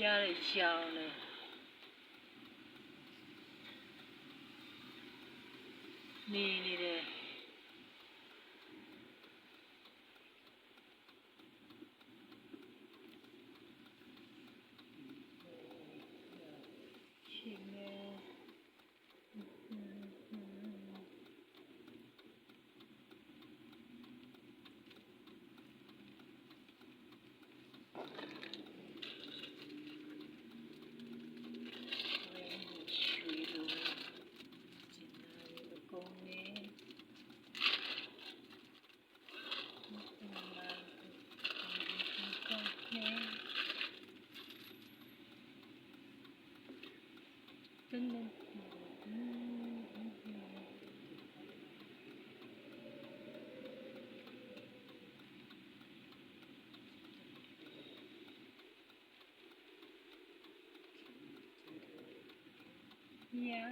ရတယ်အဲ့ဒီကလေရတယ်ရှောင်းတယ်နေနေတယ် ရှင်နေရွှေလိုကျင်နာရီအကုန်နေတင်းတင်း ညာ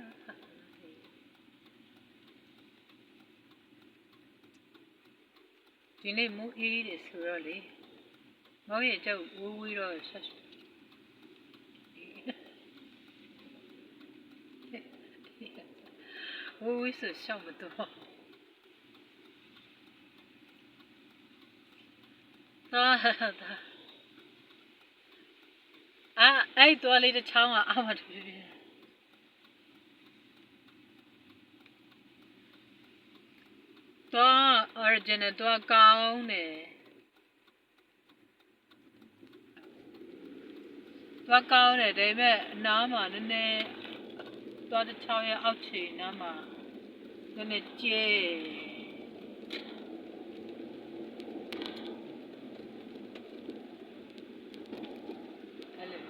ဒီနေ့မူအေးတယ်ဆိုတော့လေမောင်ရဲ့ကြောက်ဝူးဝီးတော့ဆက်ဝူးဝီးဆိုရှောက်မတော့သာသာအာအဲ့တော်လေးတစ်ချောင်းကအာမတူပြီတော့ original တော့ကောင်းတယ်တော့ကောင်းတယ်ဒါပေမဲ့အနားမှာနည်းနည်းတော့တစ်ချောင်းရဲ့အောက်ခြေနားမှာနည်းနည်းကျဲအဲ့လို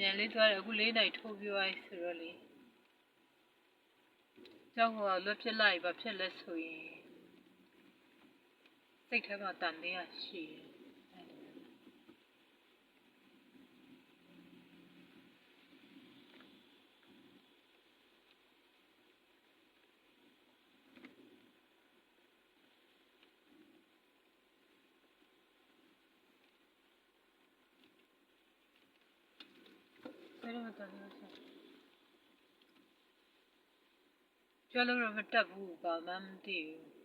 မြန်လေးသွားတယ်အခု၄နိုင်ထိုးပြသွားပြီဆိုတော့လေကျောင်းကလွတ်ဖြစ်လိုက်ဘာဖြစ်လဲဆိုရင်စိတ်ထဲမှာတန်တရားရှိတယ် ဘယ်လိုမှတန်လို့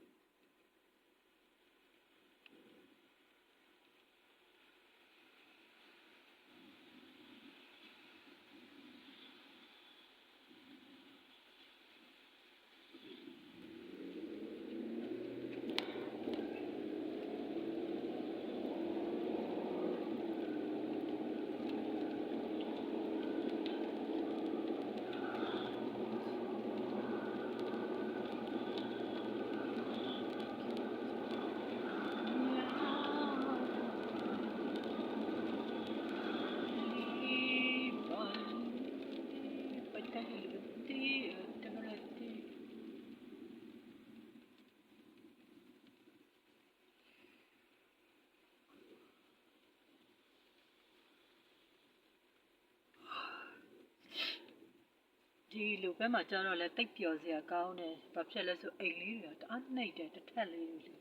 ဒီလိုဘက်မှာကျတော့လဲတိတ်ပျော်စရာကောင်းတယ်ဘာဖြစ်လဲဆိုအိမ်လေးတွေကတအားနှိမ့်တယ်တစ်ထက်လေးတွေလေ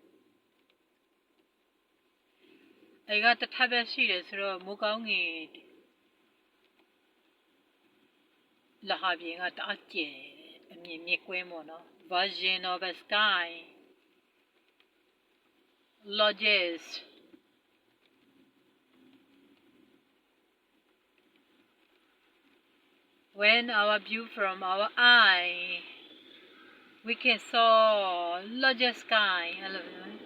အိမ်ကတစ်ထက်ပဲရှိတယ်ဆိုတော့မိုးကောင်းငင်လဟာပြင်ကတအားကျယ်အမြင်မြစ်ကွင်းပေါ့နော် Virgin of the Sky Lodges when our view from our eye we can saw larger sky အဲ့လိုမျိုး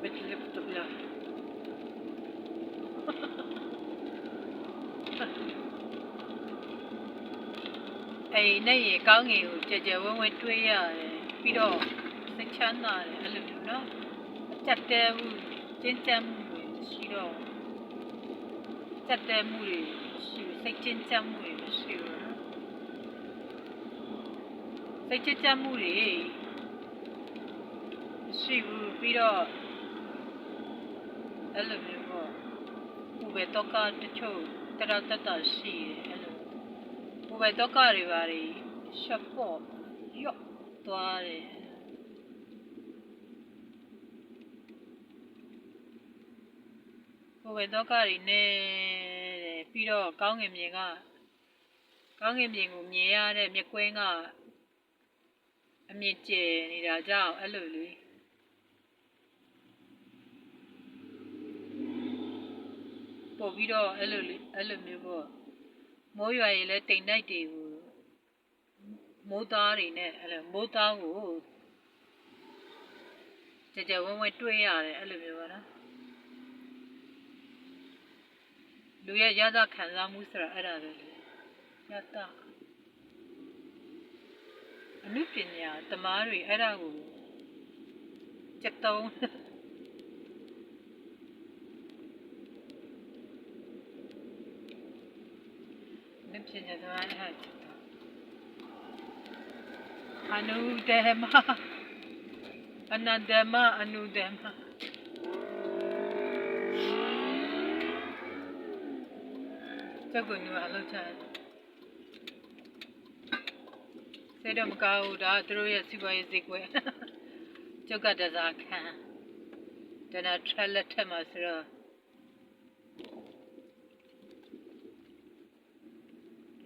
ဘယ်လိုလုပ်တော့လဲအိမ်နဲ့ရေကောင်းငင်ကိုကြကြဝဲဝဲတွေးရတယ်ပြီးတော့စိတ်ချ မ်းသာတယ်အဲ့လိုမျိုးနော်အကြက်တဲမှုကျဉ်းကျပ်မှုတွေရှိတော့ကြက်တဲမှုတွေရှိစိတ်ကျဉ်းကျပ်မှုတွေမရှိဘူးနော်စိတ်ကျဉ်းကျပ်မှုတွေမရှိဘူးပြီးတော့အဲ့လိုမျိုးပေါ့ဥပ္ပေတော့ကတချို့တရတတရှိတယ်အဲ့လိုဥပ္ပေတော့ကတွေပါတွေရှော့ပေါ့ရော့သွားတယ် ကိုယ်ပဲတော့ကတွေနဲ့တဲ့ပြီးတော့ကောင်းငင်မြင်ကကောင်းငင်မြင်ကိုမြင်ရတဲ့မြက်ကွင်းကအမြင့်ကျယ်နေတာကြောင့်အဲ့လိုလေပို့ပြီးတော့အဲ့လိုလေအဲ့လိုမျိုးပေါ့မိုးရွာရင်လည်းတိမ်တိုက်တွေကိုမိုးသားတွေနဲ့အဲ့လိုမိုးသားကိုကြကြဝဲဝဲတွေးရတယ်အဲ့လိုမျိုးပါနော် လူရဲ့ရသခံစားမှုဆိုတာအဲ့ဒါပဲလေရသအနုပညာတမားတွေအဲ့ဒါကိုစက်တုံးအနုပညာတမားအဲ့ဒါစက်တုံးအနုဒေမအနန္တမအနုဒေမ ကျုပ်ကနူအလုပ်ချတယ်စိတ်တော့မကောင်းဘူးဒါသူတို့ရဲ့စီးပွားရေးဈေးကွက်ကျုပ်ကတစားခံဒါနဲ့ trail လက်ထက်မှာဆိုတော့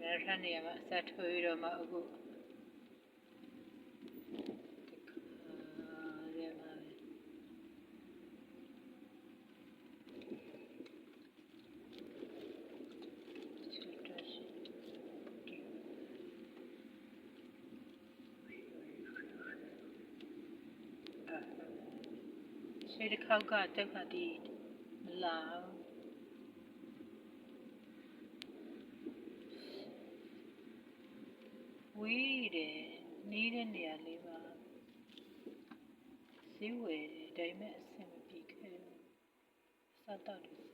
ဒါထက်နေရာမှာအဆက်ထွေးတော့မှအခု ခြေတစ်ခေါက်ကတက်ခါတီမလာဝေးတယ်နေတဲ့နေရာလေးပါဈေးဝယ်တယ်ဒါပေမဲ့အဆင်မပြေခဲ့ဘူးစတော့